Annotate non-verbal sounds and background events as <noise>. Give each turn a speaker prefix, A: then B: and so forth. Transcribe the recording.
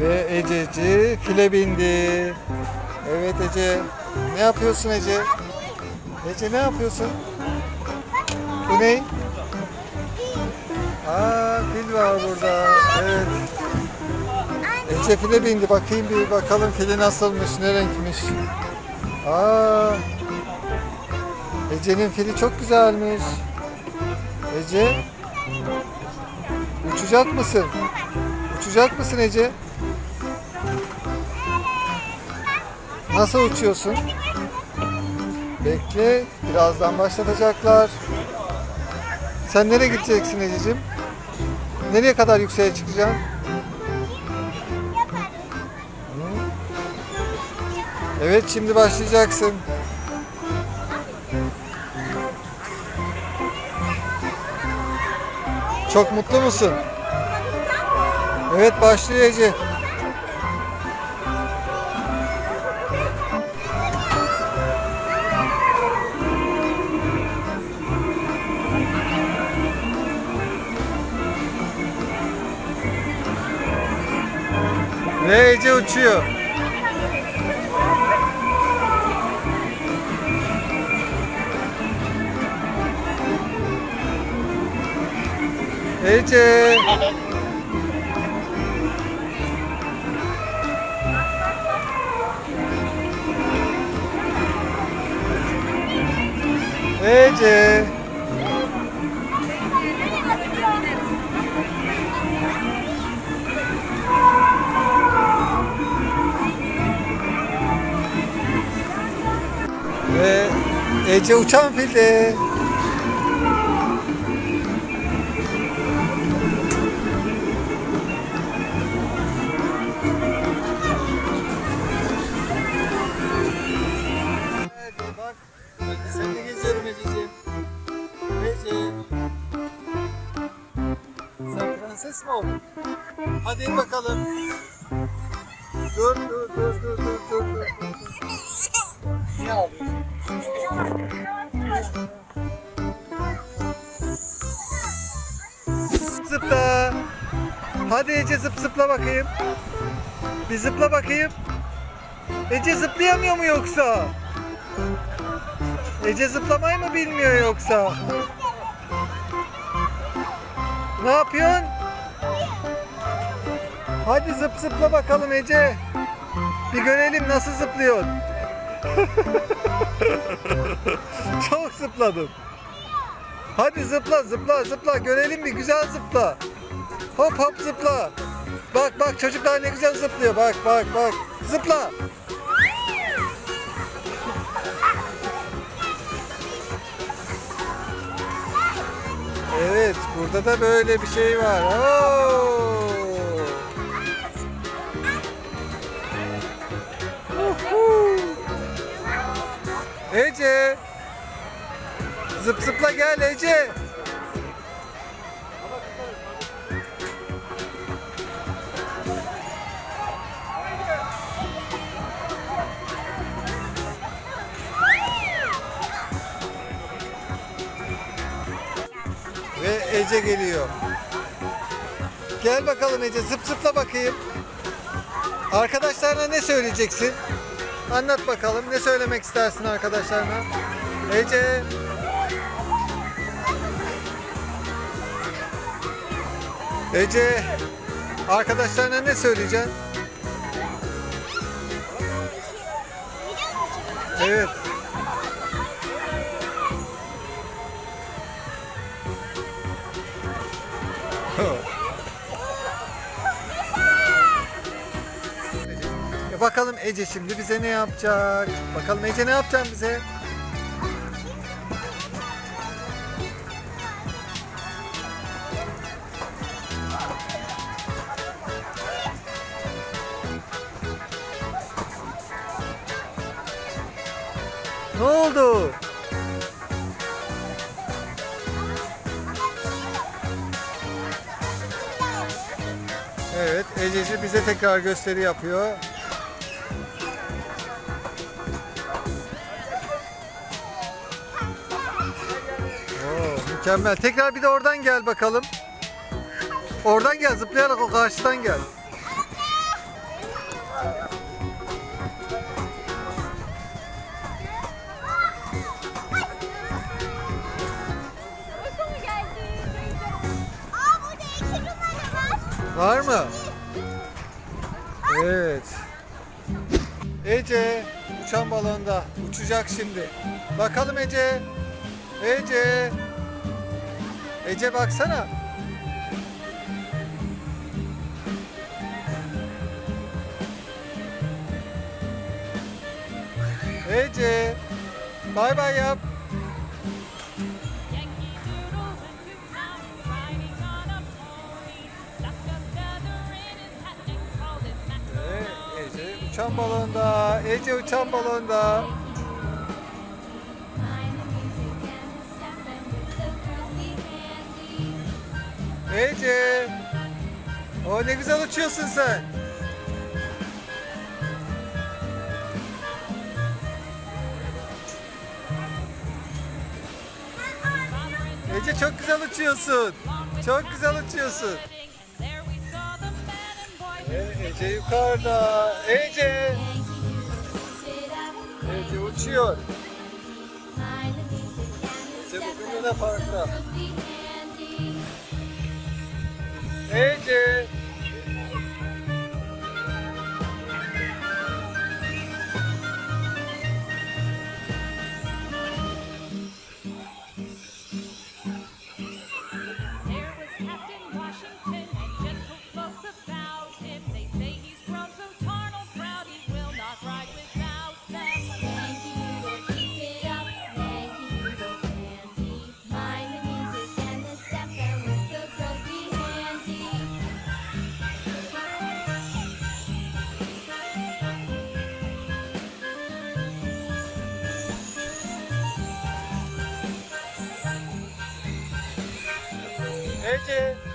A: Ve Ececi file bindi. Evet Ece. Ne yapıyorsun Ece? Ece ne yapıyorsun? Bu ne? Aa fil var burada. Evet. Ece file bindi. Bakayım bir bakalım fili nasılmış, ne renkmiş. Aa. Ece'nin fili çok güzelmiş. Ece. Uçacak mısın? Uçacak mısın Ece? Nasıl uçuyorsun? Bekle. Birazdan başlatacaklar. Sen nereye gideceksin Ececiğim? Nereye kadar yükseğe çıkacaksın? Evet şimdi başlayacaksın. Çok mutlu musun? Evet başlıyor. 哎，就去了。哎，这。哎，这。Ve Ece uçan bak. Seni geziyorum Ececiğim. Ece. Sen prenses mi oldun? Hadi bakalım. Dur dur Hadi Ece zıp zıpla bakayım. Bir zıpla bakayım. Ece zıplayamıyor mu yoksa? Ece zıplamayı mı bilmiyor yoksa? Ne yapıyorsun? Hadi zıp zıpla bakalım Ece. Bir görelim nasıl zıplıyorsun. <laughs> Çok zıpladın. Hadi zıpla zıpla zıpla görelim bir güzel zıpla. Hop hop zıpla. Bak bak çocuklar ne güzel zıplıyor. Bak bak bak. Zıpla. Evet, burada da böyle bir şey var. Oo! Ece. Zıp zıpla gel Ece. Ve Ece geliyor. Gel bakalım Ece zıp zıpla bakayım. Arkadaşlarına ne söyleyeceksin? Anlat bakalım ne söylemek istersin arkadaşlarına? Ece. Ece. Arkadaşlarına ne söyleyeceksin? Evet. Bakalım Ece şimdi bize ne yapacak? Bakalım Ece ne yapacak bize? Ne oldu? Evet, Ececi bize tekrar gösteri yapıyor. Mükemmel. Tekrar bir de oradan gel bakalım. Oradan gel zıplayarak o karşıdan gel. Var mı? Evet. Ece uçan balonda uçacak şimdi. Bakalım Ece. Ece. Ece baksana. Ece. Bay bay yap. Ee, Ece uçan balonda. Ece uçan balonda. Ece. O ne güzel uçuyorsun sen. Ece çok güzel uçuyorsun. Çok güzel uçuyorsun. Ee, Ece yukarıda. Ece. Ece uçuyor. Ece bugün
B: de farklı. Hey, AJ. 谢
A: 谢。